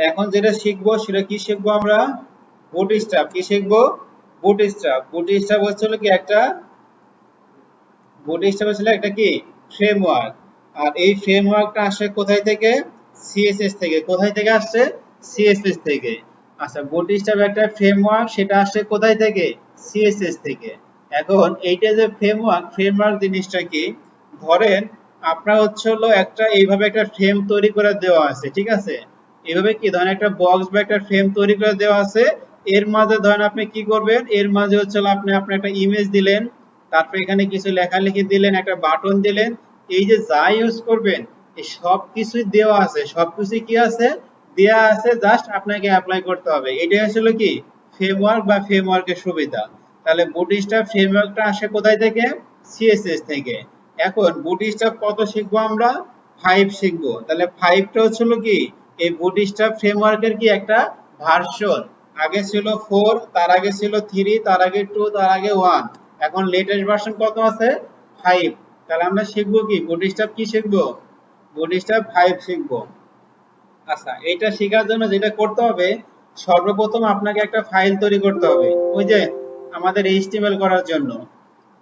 এখন যেটা শিখব সেটা কি শিখব আমরা? বুটস্ট্র্যাপ কি শিখব? বুটস্ট্র্যাপ বুটস্ট্র্যাপ হচ্ছে হলো কি একটা বুটস্ট্র্যাপ হচ্ছে একটা কি? ফ্রেমওয়ার্ক আর এই ফ্রেমওয়ার্কটা আসে কোথায় থেকে? সিএসএস থেকে। কোথায় থেকে আসছে? সিএসএস থেকে। আচ্ছা বুটস্ট্র্যাপ একটা ফ্রেমওয়ার্ক সেটা আসছে কোথায় থেকে? সিএসএস থেকে। এখন এইটা যে ফ্রেমওয়ার্ক ফ্রেমওয়ার্ক জিনিসটা কি? ধরেন, আপনার হচ্ছে হলো একটা এইভাবে একটা ফ্রেম তৈরি করে দেওয়া আছে, ঠিক আছে? এইভাবে কি ধরেন একটা বক্স বা একটা ফ্রেম তৈরি করে দেওয়া আছে? এর মাঝে ধরেন আপনি কি করবেন? এর মাঝে হচ্ছে আপনি আপনি একটা ইমেজ দিলেন, তারপর এখানে কিছু লেখালেখি দিলেন, একটা বাটন দিলেন। এই যে যা ইউজ করবেন, এই সব কিছুই দেওয়া আছে। সবকিছুই কি আছে? দেওয়া আছে জাস্ট আপনাকে অ্যাপ্লাই করতে হবে। এটাই আসলে কি? ফ্রেমওয়ার্ক বা ফ্রেমওয়ার্কের সুবিধা। তাহলে বুটস্ট্র্যাপ ফ্রেমওয়ার্কটা আসে কোথায় থেকে? সিএসএস থেকে। এখন বুটস্ট্র্যাপ কত শিখব আমরা? ফাইভ শিখব। তাহলে ফাইভটা হচ্ছিল কি? এই বুটস্ট্র্যাপ ফ্রেমওয়ার্কের কি একটা ভার্সন? আগে ছিল ফোর তার আগে ছিল থ্রি তার আগে টু তার আগে ওয়ান এখন লেটেস্ট ভার্সন কত আছে? ফাইভ তাহলে আমরা শিখব কি? বুটস্ট্র্যাপ কি শিখব? বুটস্ট্র্যাপ ফাইভ শিখব। আচ্ছা এটা শেখার জন্য যেটা করতে হবে, সর্বপ্রথম আপনাকে একটা ফাইল তৈরি করতে হবে। ওই যে আমাদের এইচটিএমএল করার জন্য।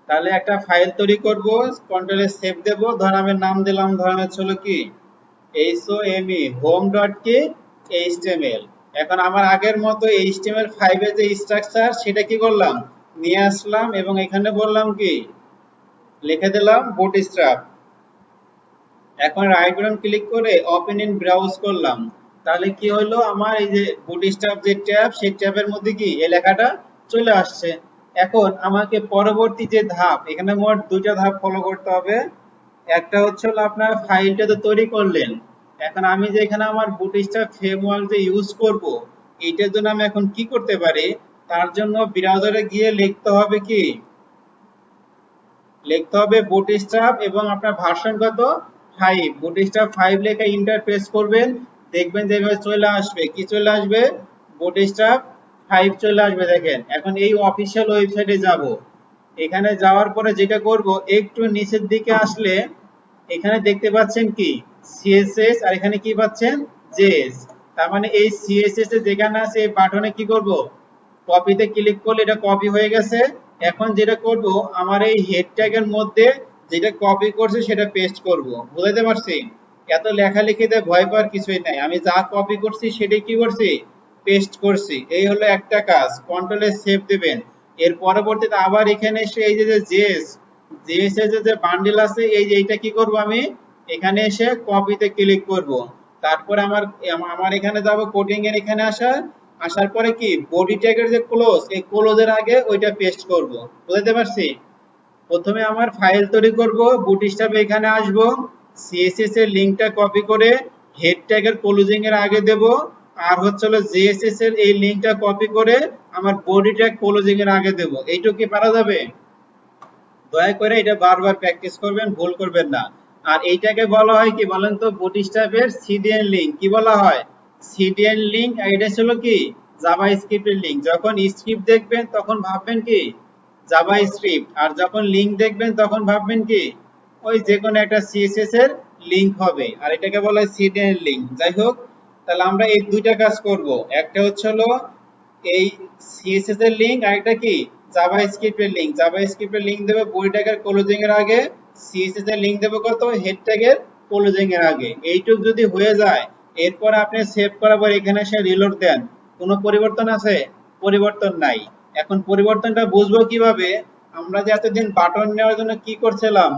তাহলে একটা ফাইল তৈরি করব কন্ট্রোলে সেভ দেব, ধর আমি নাম দিলাম হচ্ছে হলো কি? H O M E home dot কি এইচটিএমএল এখন আমার আগের মতো এইচটিএমএল 5 এর যে স্ট্রাকচার সেটা কি করলাম? নিয়ে আসলাম এবং এখানে বললাম কি? লিখে দিলাম বুটস্ট্র্যাপ এখন রাইট বাটন ক্লিক করে ওপেন ইন ব্রাউজ করলাম। তাহলে কি হলো? আমার এই যে বুটস্ট্র্যাপ যে ট্যাব, সেই ট্যাবের মধ্যে কি? এই লেখাটা চলে আসছে। এখন আমাকে পরবর্তী যে ধাপ, এখানে মোট দুইটা ধাপ ফলো করতে হবে। একটা হচ্ছে হলো আপনার ফাইলটা তো তৈরি করলেন। এখন আমি যে এখানে আমার বুটস্ট্র্যাপ ফ্রেমওয়ার্ক যে ইউজ করব, এইটার জন্য আমি এখন কি করতে পারি? তার জন্য ব্রাউজারে গিয়ে লিখতে হবে কি? লিখতে হবে বুটস্ট্র্যাপ এবং আপনার ভার্সন কত? ফাইভ বুটস্ট্র্যাপ ফাইভ লেখা ইন্টারফেস করবেন, দেখবেন যে এভাবে চলে আসবে। কি চলে আসবে? বুটস্ট্র্যাপ ফাইভ চলে আসবে, দেখেন। এখন এই অফিসিয়াল ওয়েবসাইটে যাব। এখানে যাওয়ার পরে যেটা করব, একটু নিচের দিকে আসলে এখানে দেখতে পাচ্ছেন কি? সিএসএস আর এখানে কি পাচ্ছেন? জেএস তার মানে এই সিএসএস এর যেখানে আছে, এই বাটনে কি করব? কপিতে ক্লিক করলে এটা কপি হয়ে গেছে। এখন যেটা করব, আমার এই হেড ট্যাগের মধ্যে যেটা কপি করছে, সেটা পেস্ট করব। বুঝাইতে পারছি? এত লেখালেখিতে ভয় পাওয়ার কিছুই নাই। আমি যা কপি করছি, সেটাই কি করছি? পেস্ট করছি। এই হলো একটা কাজ। কন্ট্রোলে সেভ দিবেন। এর পরবর্তীতে আবার এখানে এসে এই যে জেএস জেএস এর যে বান্ডেল আছে, এই যে এটা কি করব আমি? এখানে এসে কপিতে ক্লিক করব। তারপর আমার বডি কপি করে এর আগে আর হচ্ছে জেএসএস এর এই কপি করে আমার বডি ট্যাগ ক্লোজিং এর আগে দেব। এইটুকু কি পারা যাবে? দয়া করে এটা বারবার প্র্যাকটিস করবেন, ভুল করবেন না। আর এইটাকে বলা হয় কি বলেন তো বুটস্ট্র্যাপের সিডিএন লিংক কি বলা হয়? সিডিএন লিংক এটা ছিল কি? জাভা স্ক্রিপ্টের লিংক যখন স্ক্রিপ্ট দেখবেন, তখন ভাববেন কি? জাভা স্ক্রিপ্ট আর যখন লিংক দেখবেন, তখন ভাববেন কি? ওই যে কোনো একটা সিএসএস এর লিংক হবে। আর এটাকে বলা হয় সিডিএন লিংক যাই হোক, তাহলে আমরা এই দুইটা কাজ করব। একটা হচ্ছে হলো এই সিএসএস এর লিংক আর একটা কি? জাভা স্ক্রিপ্টের লিংক জাভা স্ক্রিপ্টের লিংক দেবে বডি ট্যাগের ক্লোজিং এর আগে সিএসএস এর লিংক দেবে কত হেড ট্যাগের ক্লোজিং এর আগে। এইটুক যদি হয়ে যায়, এরপর আপনি সেভ করার পর এখানে এসে রিলোড দেন। কোনো পরিবর্তন আছে? পরিবর্তন নাই। এখন পরিবর্তনটা বুঝব কীভাবে? আমরা যে এতদিন বাটন নেওয়ার জন্য কি করছিলাম?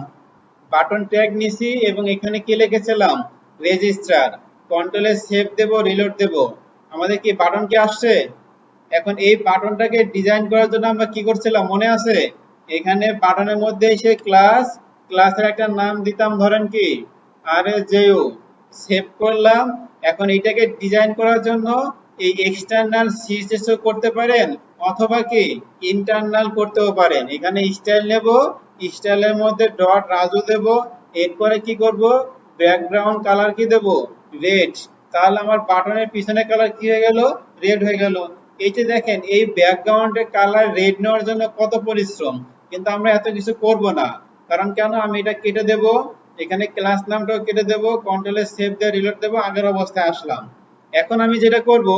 বাটন ট্যাগ নিছি এবং এখানে কি লিখেছিলাম? রেজিস্টার কন্ট্রোলে সেভ দেব রিলোড দেব। আমাদের কি বাটন কি আসছে? এখন এই বাটনটাকে ডিজাইন করার জন্য আমরা কি করছিলাম? মনে আছে? এখানে বাটনের মধ্যে এসে ক্লাস ক্লাসের একটা নাম দিতাম, ধরেন কি? আর জেইউ সেভ করলাম। এখন এটাকে ডিজাইন করার জন্য এই এক্সটার্নাল সিএসএস করতে পারেন, অথবা কি? ইন্টারনাল করতেও পারেন। এখানে স্টাইল নেব স্টাইলের মধ্যে ডট রাজু দেব। এরপরে কি করব? ব্যাকগ্রাউন্ড কালার কি দেব? রেড তাহলে আমার বাটনের পিছনে কালার কি হয়ে গেল? রেড হয়ে গেল। এই যে দেখেন, এই ব্যাকগ্রাউন্ডের কালার রেড নেওয়ার জন্য কত পরিশ্রম, কিন্তু আমরা এত কিছু করব না। কারণ কেন? আমি এটা কেটে দেব, এখানে ক্লাস নামটাও কেটে দেব কন্ট্রোলে সেভ দিয়ে রিলোড দেব, আগের অবস্থায় আসলাম। এখন আমি যেটা করব,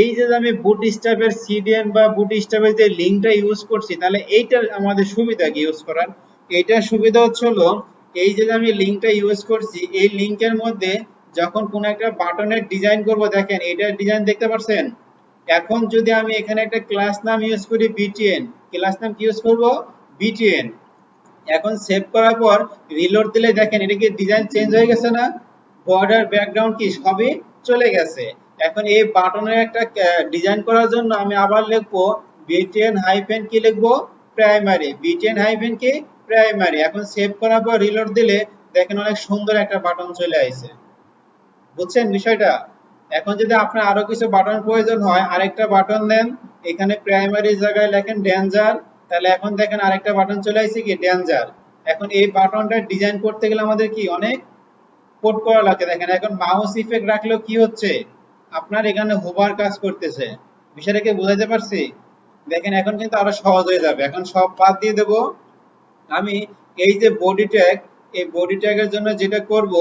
এই যে আমি বুট স্টাফের সিডিএন বা বুট স্টাফের যে লিঙ্কটা ইউজ করছি, তাহলে এইটার আমাদের সুবিধা কি ইউজ করার? এইটার সুবিধা হচ্ছে হলো, এই যে আমি লিঙ্কটা ইউজ করছি, এই লিঙ্কের মধ্যে যখন কোনো একটা বাটনের ডিজাইন করব, দেখেন এটার ডিজাইন দেখতে পাচ্ছেন এখন যদি আমি এখানে একটা ক্লাস নাম ইউজ করি বিটিএন ক্লাস নাম কি ইউজ করব? বিটিএন এখন সেভ করার পর রিলোড দিলে দেখেন, এটা কি ডিজাইন চেঞ্জ হয়ে গেছে না? বর্ডার ব্যাকগ্রাউন্ড কি, সবই চলে গেছে। এখন এই বাটনের একটা ডিজাইন করার জন্য আমি আবার লিখব বিটিএন হাইফেন কি লিখব? প্রাইমারি বিটিএন হাইফেন কি? প্রাইমারি এখন সেভ করার পর রিলোড দিলে দেখেন অনেক সুন্দর একটা বাটন চলে আসছে বুঝছেন বিষয়টা? এখন যদি আপনার আরও কিছু বাটন প্রয়োজন হয়, আরেকটা বাটন দেন। এখানে প্রাইমারি জায়গায় লেখেন ডেঞ্জার তাহলে এখন দেখেন আরেকটা বাটন চলে আসছে কি? ডেঞ্জার এখন এই বাটনটা ডিজাইন করতে গেলে আমাদের কি? অনেক কোড করা লাগে দেখেন এখন মাউস ইফেক্ট রাখলেও কি হচ্ছে? আপনার এখানে হোভার কাজ করতেছে। বিষয়টাকে বোঝাতে পারছি? দেখেন এখন কিন্তু আরও সহজ হয়ে যাবে। এখন সব বাদ দিয়ে দেব। আমি এই যে বডি ট্যাগ এই বডি ট্যাগের জন্য যেটা করব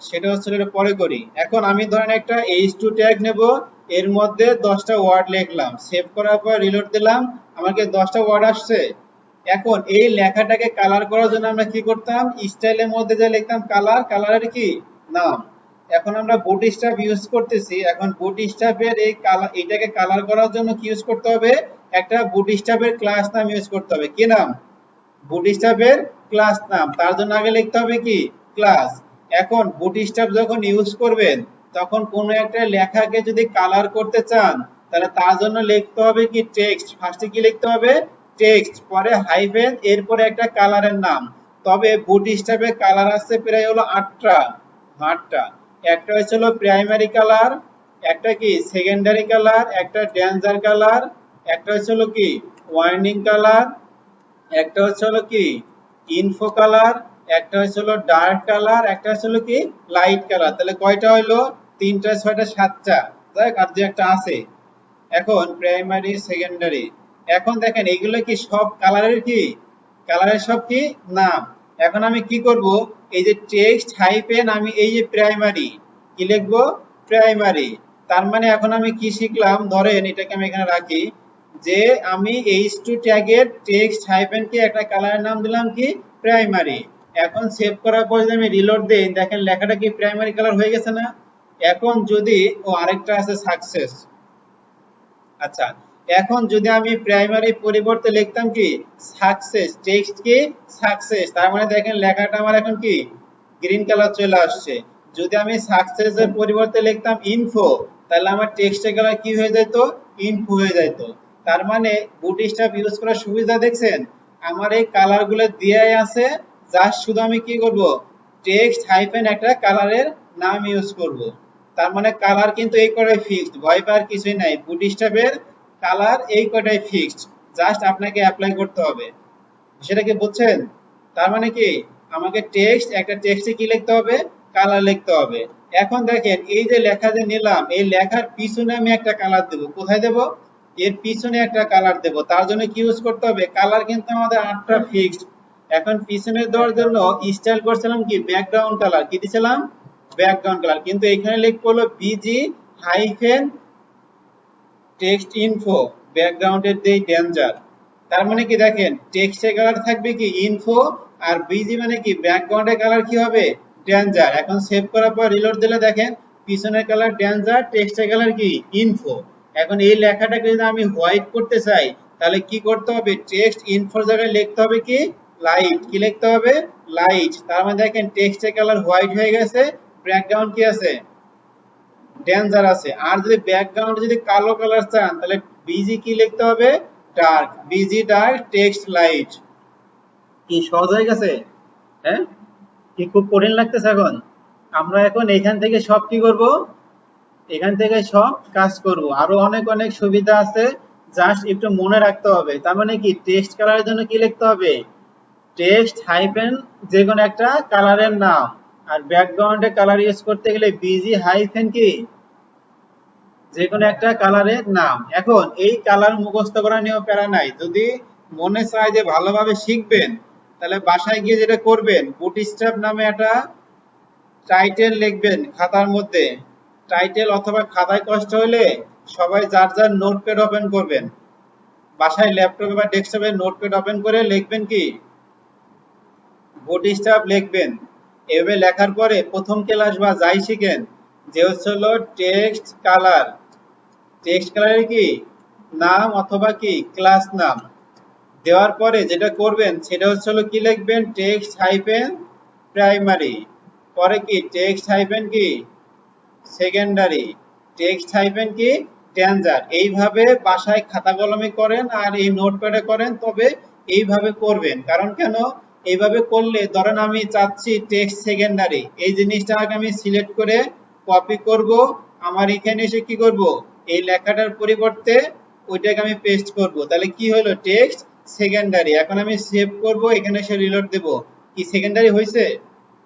সেটা হচ্ছে এটা পরে করি। এখন আমি ধরেন একটা এইচ টু ট্যাগ নেব, এর মধ্যে দশটা ওয়ার্ড লিখলাম। সেভ করার পর রিলোড দিলাম, আমাকে দশটা ওয়ার্ড আসছে। এখন এই লেখাটাকে কালার করার জন্য আমরা কি করতাম? স্টাইলের মধ্যে যে লিখতাম কালার কালারের কি? নাম। এখন আমরা বুটি স্টাফ ইউজ করতেছি। এখন বুটি স্টাফের এই কালার এটাকে কালার করার জন্য কি ইউজ করতে হবে? একটা বুটি স্টাফের ক্লাস নাম ইউজ করতে হবে। কি নাম? বুটি স্টাফের ক্লাস নাম তার জন্য আগে লিখতে হবে কি? ক্লাস এখন বুটি স্টাফ যখন ইউজ করবেন, তখন কোনো একটা লেখাকে যদি কালার করতে চান, তাহলে তার জন্য লিখতে হবে কি টেক্সট ফার্স্টে কি লিখতে হবে? টেক্সট পরে হাইফেন এরপরে একটা কালারের নাম। তবে বুটি স্টাফের কালার আছে প্রায় হলো আটটা আটটা। একটা হচ্ছে প্রাইমারি কালার একটা কি সেকেন্ডারি কালার একটা ডেঞ্জার কালার একটা হচ্ছে কি ওয়ার্নিং কালার একটা হচ্ছে হলো কি ইনফো কালার একটা হচ্ছে হলো ডার্ক কালার একটা হচ্ছে হলো কি লাইট কালার তাহলে কয়টা হলো তিনটা, ছয়টা, সাতটা। দেখ আর যে একটা আছে। এখন প্রাইমারি সেকেন্ডারি এখন দেখেন, এগুলো কি সব কালারের কি? কালারের সব কি? নাম। এখন আমি কি করব? এই যে টেক্সট হাইপেন আমি এই যে প্রাইমারি কি লিখব? প্রাইমারি তার মানে এখন আমি কি শিখলাম? ধরেন, এটাকে আমি এখানে রাখি যে আমি এইচ টু ট্যাগের টেক্সট হাইপেন কে একটা কালারের নাম দিলাম কি? প্রাইমারি এখন সেভ করার পর যদি আমি রিলোড দেই, দেখেন লেখাটা কি প্রাইমারি কালার হয়ে গেছে না? এখন যদি, ও আরেকটা আছে সাকসেস আচ্ছা এখন যদি আমি প্রাইমারি পরিবর্তে লিখতাম কি? সাকসেস টেক্সট কি? সাকসেস তার মানে দেখেন লেখাটা আমার এখন কি? গ্রিন কালার চলে আসছে। যদি আমি সাকসেস এর পরিবর্তে লিখতাম ইনফো তাহলে আমার টেক্সটের কালার কি হয়ে যেত ইনফো হয়ে যেত তার মানে বুট স্টাফ ইউজ করার সুবিধা দেখছেন? আমার এই কালারগুলো দেয়াই আছে জাস্ট শুধু আমি কি করব? টেক্সট হাইফেন একটা কালারের নাম ইউজ করব। তার মানে কালার কিন্তু এই কটাই ফিক্সড ভয় পাওয়ার কিছুই নাই। বুট স্টাফের কালার এই কটাই ফিক্সড জাস্ট আপনাকে অ্যাপ্লাই করতে হবে। সেটা কি বুঝছেন? তার মানে কি? আমাকে টেক্সট একটা টেক্সটে কি লিখতে হবে? কালার লিখতে হবে। এখন দেখেন, এই যে লেখা যে নিলাম, এই লেখার পিছনে আমি একটা কালার দেব। কোথায় দেব? এর পিছনে একটা কালার দেব। তার জন্য কি ইউজ করতে হবে? কালার কিন্তু আমাদের আটটা ফিক্সড এখন পিছনে দেওয়ার জন্য স্টাইল করছিলাম কি? ব্যাকগ্রাউন্ড কালার কি দিছিলাম? ব্যাকগ্রাউন্ড কালার কিন্তু এখানে লিখব হলো বিজি হাইফেন টেক্সট ইনফো ব্যাকগ্রাউন্ডের দেই ডেঞ্জার তার মানে কি দেখেন? টেক্সটের কালার থাকবে কি? ইনফো আর বিজি মানে কি? ব্যাকগ্রাউন্ডের কালার কি হবে? ডেঞ্জার এখন সেভ করার পর রিলোড দিলে দেখেন, পিছনের কালার ডেঞ্জার টেক্সটের কালার কি? ইনফো এখন এই লেখাটাকে যদি আমি হোয়াইট করতে চাই, তাহলে কি করতে হবে? টেক্সট ইনফোর জায়গায় লিখতে হবে কি? লাইট কি লিখতে হবে? লাইট তার মানে দেখেন টেক্সটের কালার হোয়াইট হয়ে গেছে ব্যাকগ্রাউন্ড কি আছে? ডেঞ্জার আছে। আর যদি ব্যাকগ্রাউন্ড যদি কালো কালার চান, তাহলে বিজি কি লিখতে হবে? Dark BG dark text light কি সহজ হয়ে গেছে? হ্যাঁ? কি খুব কঠিন লাগতেছে এখন? আমরা এখন এখান থেকে সব কি করব? এখান থেকে সব কাজ করব। আরও অনেক অনেক সুবিধা আছে। জাস্ট একটু মনে রাখতে হবে। তার মানে কি? টেক্সট কালারের জন্য কি লিখতে হবে? টেক্সট হাইফেন যে কোনো একটা কালারের নাম। আর ব্যাকগ্রাউন্ডে কালার ইউজ করতে গেলে বিজি হাইফেন কি? যে কোনো একটা কালারের নাম। এখন এই কালার মুখস্থ করা নিয়েও প্যারা নাই। যদি মনে চায় যে ভালোভাবে শিখবেন, তাহলে বাসায় গিয়ে যেটা করবেন বুট স্টাফ নামে একটা টাইটেল লিখবেন খাতার মধ্যে। টাইটেল অথবা খাতায় কষ্ট হলে সবাই যার যার নোটপ্যাড ওপেন করবেন। বাসায় ল্যাপটপে বা ডেস্কটপে নোটপ্যাড ওপেন করে লিখবেন কি? স্টাফ লিখবেন। এভাবে লেখার পরে প্রথম ক্লাস বা যাই শিখেন, যে হচ্ছে হলো টেক্সট কালার। টেক্সট কালারের কি? নাম অথবা কি? ক্লাস নাম। দেওয়ার পরে যেটা করবেন, সেটা হচ্ছে হলো কি লিখবেন? Text hyphen primary. পরে কি? টেক্সট হাইফেন কি? সেকেন্ডারি। টেক্সট হাইফেন কি? ডেঞ্জার। এইভাবে বাসায় খাতা কলমে করেন আর এই নোটপ্যাডে করেন, তবে এইভাবে করবেন। কারণ কেন? এইভাবে করলে, ধরেন আমি চাচ্ছি টেক্সট সেকেন্ডারি এই জিনিসটাকে আমি সিলেক্ট করে কপি করব। আমার এখানে এসে কি করব? এই লেখাটার পরিবর্তে ওইটাকে আমি পেস্ট করব। তাহলে কি হলো? টেক্সট সেকেন্ডারি এখন আমি সেভ করব, এখানে এসে রিলোড দেব। কি সেকেন্ডারি হয়েছে?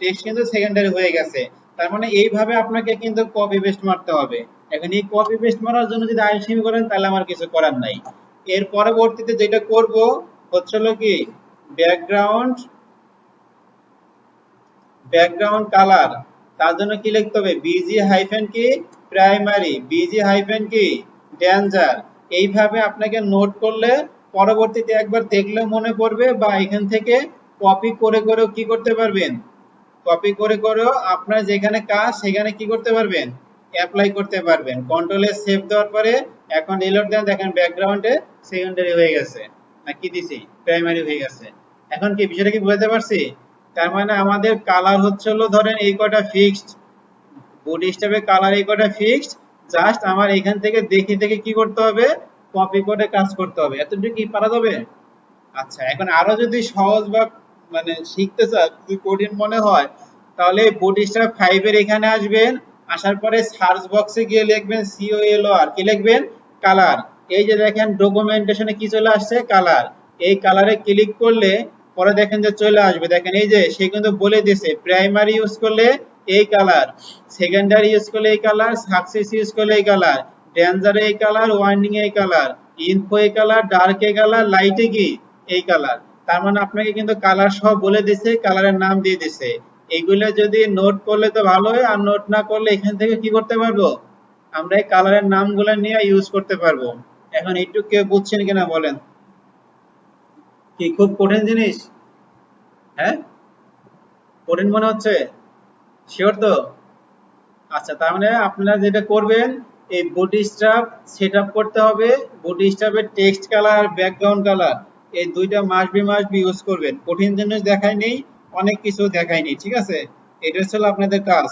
টেক্সট কিন্তু সেকেন্ডারি হয়ে গেছে। তার মানে এইভাবে আপনাকে কিন্তু কপি পেস্ট মারতে হবে। এখন এই কপি পেস্ট মারার জন্য যদি আইসিমি করেন, তাহলে আমার কিছু করার নাই। এর পরবর্তীতে যেটা করব, হচ্ছে হলো কি ব্যাকগ্রাউন্ড ব্যাকগ্রাউন্ড কালার। তার জন্য কি লিখতে হবে? বিজি হাইফেন কি প্রাইমারি বিজি হাইফেন কি ডেঞ্জার এইভাবে আপনাকে নোট করলে পরবর্তীতে একবার দেখলে মনে পড়বে বা এখান থেকে কপি করে করেও কি করতে পারবেন? কপি করে করেও আপনার যেখানে কাজ, সেখানে কি করতে পারবেন? অ্যাপ্লাই করতে পারবেন। কন্ট্রোলে সেভ দেওয়ার পরে এখন রিলোড দেন, দেখেন ব্যাকগ্রাউন্ডে সেকেন্ডারি হয়ে গেছে। না কি দিছি? প্রাইমারি হয়ে গেছে। এখন কি বিষয়টা কি বুঝতে তার মানে আমাদের কালার হচ্ছে হলো ধরেন এই কটা ফিক্সড বডি স্টাফে কালার এই কয়টা ফিক্সড জাস্ট আমার এখান থেকে দেখে দেখে কি করতে হবে? কপি করে কাজ করতে হবে। এতটুকু কি পারা যাবে? আচ্ছা এখন আরও যদি সহজ বা মানে শিখতে চান যদি কঠিন মনে হয়, তাহলে বডি স্টাফ ফাইভ এর এখানে আসবেন। আসার পরে সার্চ বক্সে গিয়ে লিখবেন সিও এল আর কি লিখবেন? কালার এই যে দেখেন ডকুমেন্টেশনে কি চলে আসছে? কালার এই কালারে ক্লিক করলে পরে দেখেন যে চলে আসবে। দেখেন এই যে, সে কিন্তু বলে দিয়েছে প্রাইমারি ইউজ করলে এই কালার সেকেন্ডারি ইউজ করলে এই কালার সাকসেস ইউজ করলে এই কালার ডেঞ্জার এই কালার ওয়ার্নিং এই কালার ইনফো এই কালার ডার্ক এই কালার লাইটে কি? এই কালার তার মানে আপনাকে কিন্তু কালার সব বলে দিছে কালারের নাম দিয়ে দিছে এইগুলো যদি নোট করলে তো ভালো হয়, আর নোট না করলে এখান থেকে কি করতে পারব? আমরা এই কালারের নামগুলো নিয়ে ইউজ করতে পারব। এখন একটু কেউ বুঝছেন কিনা বলেন? কি খুব কঠিন জিনিস? হ্যাঁ? কঠিন মনে হচ্ছে? শিওর তো? আচ্ছা তার মানে আপনারা যেটা করবেন, এই বডি স্টাফ সেট আপ করতে হবে। বডি স্টাফের টেক্সট কালার ব্যাকগ্রাউন্ড কালার এই দুইটা মাস বি মাস বি ইউজ করবেন। কঠিন জিনিস দেখাই নেই অনেক কিছু দেখাই নেই ঠিক আছে? এটা হচ্ছে আপনাদের কাজ